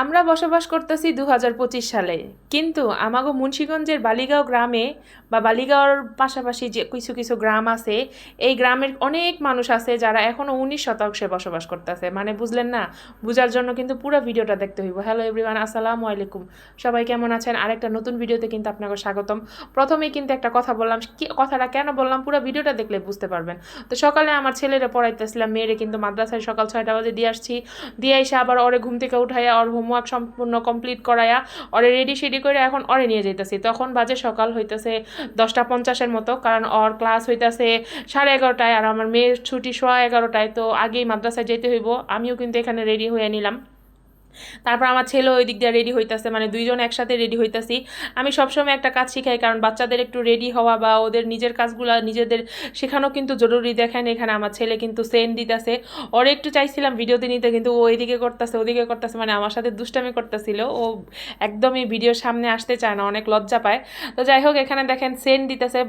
আমরা বসবাস করতেছি দু হাজার পঁচিশ সালে। কিন্তু আমাগো মুন্সিগঞ্জের বালিগাঁও গ্রামে বা বালিগাঁওর পাশাপাশি যে কিছু কিছু গ্রাম আছে, এই গ্রামের অনেক মানুষ আছে যারা এখনও উনিশ শতাংশে বসবাস করতেছে। মানে বুঝলেন না? বুঝার জন্য কিন্তু পুরো ভিডিওটা দেখতে হইব। হ্যালো এভরিওয়ান আসসালামু আলাইকুম। সবাই কেমন আছেন? আরেকটা নতুন ভিডিওতে কিন্তু আপনাকে স্বাগতম। প্রথমেই কিন্তু একটা কথা বললাম। কথাটা কেন বললাম? পুরো ভিডিওটা দেখলে বুঝতে পারবেন। তো সকালে আমার ছেলেরা পড়াইতেছিলাম। মেয়েরে কিন্তু মাদ্রাসায় সকাল ছয়টা বাজে দিয়ে আসছি। দিয়ে এসে আবার ওরে ঘুম থেকে উঠাইয়া ওর হোমওয়ার্ক সম্পূর্ণ কমপ্লিট করাইয়া অরে রেডি সেডি করে এখন অরে নিয়ে যেতেছি তখন বাজে সকাল হইতেছে দশটা পঞ্চাশের মতো, কারণ অর ক্লাস হইতেছে সাড়ে এগারোটায় আর আমার মেয়ের ছুটি সোয়া এগারোটায়, তো আগেই মাদ্রাসায় যেতে হইব। আমিও কিন্তু এখানে রেডি হয়ে নিলাম। তারপর আমার ছেলে ওই দিক দিয়ে রেডি হইতাছে মানে দুইজন একসাথে রেডি হইতাছি। আমি সবসময় একটা কাজ শিখাই, কারণ বাচ্চাদের একটু রেডি হওয়া বা ওদের নিজের কাজগুলো নিজেদের শেখানো কিন্তু জরুরি। দেখেন এখানে আমার ছেলে কিন্তু সেন দিতেছে। ওর একটু চাইছিলাম ভিডিওতে নিতে, কিন্তু ও এদিকে করতেছে, ওদিকে করতেছে মানে আমার সাথে দুষ্টামি করতেছিল। ও একদমই ভিডিওর সামনে আসতে চায় না, অনেক লজ্জা পায়। তো যাই হোক, এখানে দেখেন সেন দিতেছে।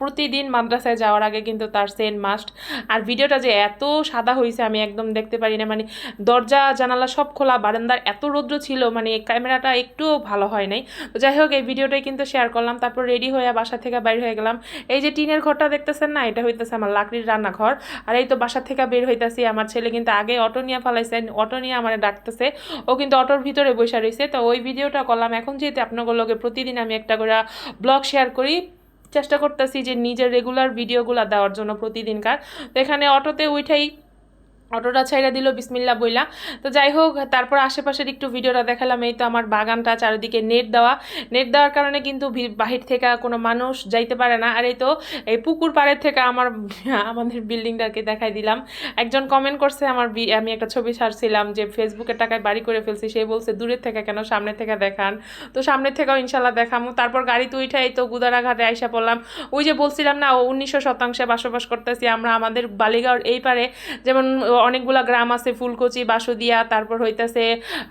প্রতিদিন মাদ্রাসায় যাওয়ার আগে কিন্তু তার সেন মাস্ট আর ভিডিওটা যে এত সাদা হয়েছে আমি একদম দেখতে পারি না। মানে দরজা, জানালা সব খোলা বারান্দার এত রৌদ্র ছিল মানে ক্যামেরাটা একটুও ভালো হয় নাই। তো যাই হোক, এই ভিডিওটাই কিন্তু শেয়ার করলাম, তারপর রেডি হয়ে বাসা থেকে বাইর হয়ে গেলাম। এই যে টিনের ঘরটা দেখতেছেন না, এটা হইতেছে আমার লাকড়ির রান্নাঘর। আর এই তো বাসা থেকে বের হইতাছি, আমার ছেলে কিন্তু আগে অটো নিয়ে ফালাইছে, অটো নিয়ে আমার ডাকতেছে। ও কিন্তু অটোর ভিতরে বসে রয়েছে তো ওই ভিডিওটা করলাম, এখন যেহেতু আপনাদের লগে প্রতিদিন আমি একটা করে ব্লগ শেয়ার করি, চেষ্টা করতেছি যে নিজের রেগুলার ভিডিওগুলো দেওয়ার জন্য প্রতিদিনকার। তো এখানে অটোতে উঠাই অটোটা ছাইড়া দিল, বিসমিল্লা বইলা। তো যাই হোক, তারপর আশেপাশের একটু ভিডিওটা দেখালাম, এই তো আমার বাগানটা, চারিদিকে নেট দেওয়া। নেট দেওয়ার কারণে কিন্তু বাহির থেকে কোনো মানুষ যাইতে পারে না। আর এই তো, এই পুকুর পাড়ের থেকে আমার, আমাদের বিল্ডিংটাকে দেখাই দিলাম। একজন কমেন্ট করছে, আমার আমি একটা ছবি ছাড়ছিলাম যে ফেসবুকের টাকায় বাড়ি করে ফেলছি। সে বলছে, দূরের থেকে কেন? সামনে থেকে দেখান। তো সামনের থেকেও ইনশাল্লাহ দেখামো। তারপর গাড়িতে উঠে এই তো গুদারাঘাটে আইসা পড়লাম। ওই যে বলছিলাম না উনিশশো শতাংশে বসবাস করতেছি আমরা, আমাদের বালিগাঁওর এই পারে যেমন অনেকগুলা গ্রাম আছে ফুলকচি বাসুদিয়া তারপর হইতাছে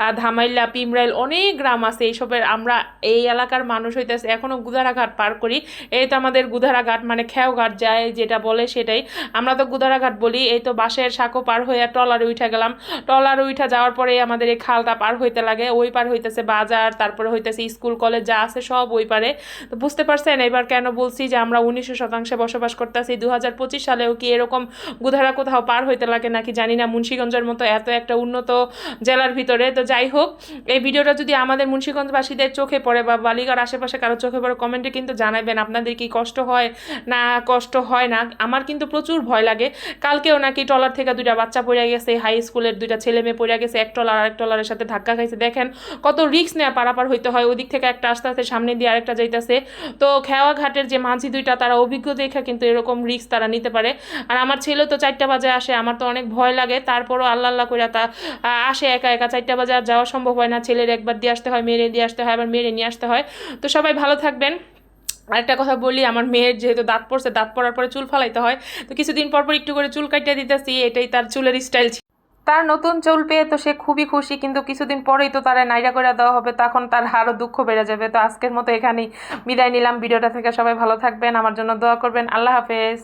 আহ, ধামাইলা পিমরাইল অনেক গ্রাম আছে এইসবের। আমরা এই এলাকার মানুষ হইতেছে এখনও গুদারাঘাট পার করি। এই তো আমাদের গুদারাঘাট মানে খেওঘাট যায় যেটা বলে সেটাই। আমরা তো গুদারাঘাট বলি এই তো বাঁশের সাঁকো পার হইয়া ট্রলারে উঠে গেলাম। ট্রলারে উঠে যাওয়ার পরে আমাদের এই খালটা পার হইতে লাগে। ওই পার হইতেছে বাজার তারপরে হইতেছে স্কুল কলেজ যা আছে সব ওই পারে। তো বুঝতে পারছেন এবার কেন বলছি যে আমরা উনিশশো শতাংশে বসবাস করতেছি। দু হাজার পঁচিশ সালেও কি এরকম গুধারা কোথাও পার হইতে লাগে নাকি জানি না মুন্সীগঞ্জের মতো এত একটা উন্নত জেলার ভিতরে। তো যাই হোক, এই ভিডিওটা যদি আমাদের মুন্সীগঞ্জবাসীদের চোখে পড়ে বা বালিকার আশেপাশে কারও চোখে পড়ে, কমেন্টে কিন্তু জানাবেন আপনাদের কি কষ্ট হয় না কষ্ট হয় না। আমার কিন্তু প্রচুর ভয় লাগে। কালকেও নাকি ট্রলার থেকে দুইটা বাচ্চা পড়ে গেছে, হাই স্কুলের দুইটা ছেলে মেয়ে পড়ে গেছে, এক ট্রলার আরেক ট্রলারের সাথে ধাক্কা খাইছে। দেখেন কত রিক্স নেওয়া পারাপার হইতে হয়, ওদিক থেকে একটা আস্তে আস্তে সামনে দিয়ে আরেকটা যাইতেছে। তো খেওয়া ঘাটের যে মাঝি দুইটা, তারা অভিজ্ঞ দেখে কিন্তু এরকম রিক্স তারা নিতে পারে। আর আমার ছেলে তো চারটা বাজে আসে, আমার তো অনেক ভয় লাগে, তারপরও আল্লাহ আল্লাহ করে তা আসে একা একা, চারটা বাজে আর যাওয়া সম্ভব হয় না, ছেলের একবার দিয়ে আসতে হয় মেরে দিয়ে আসতে হয়, আবার মেরে নিয়ে আসতে হয়। তো সবাই ভালো থাকবেন। আরেকটা কথা বলি, আমার মেয়ের যেহেতু দাঁত পড়ছে, দাঁত পড়ার পরে চুল ফালাইতে হয়, তো কিছুদিন পর পর একটু করে চুল কাটিয়ে দিতেছি, এটাই তার চুলের স্টাইল ছিল তার নতুন চুল পেয়ে তো সে খুবই খুশি, কিন্তু কিছুদিন পরেই তো তারা নাইরা করে দেওয়া হবে, তখন তার আরও দুঃখ বেড়ে যাবে। তো আজকের মতো এখানেই বিদায় নিলাম। ভিডিওটা থেকে সবাই ভালো থাকবেন, আমার জন্য দোয়া করবেন। আল্লাহ হাফেজ।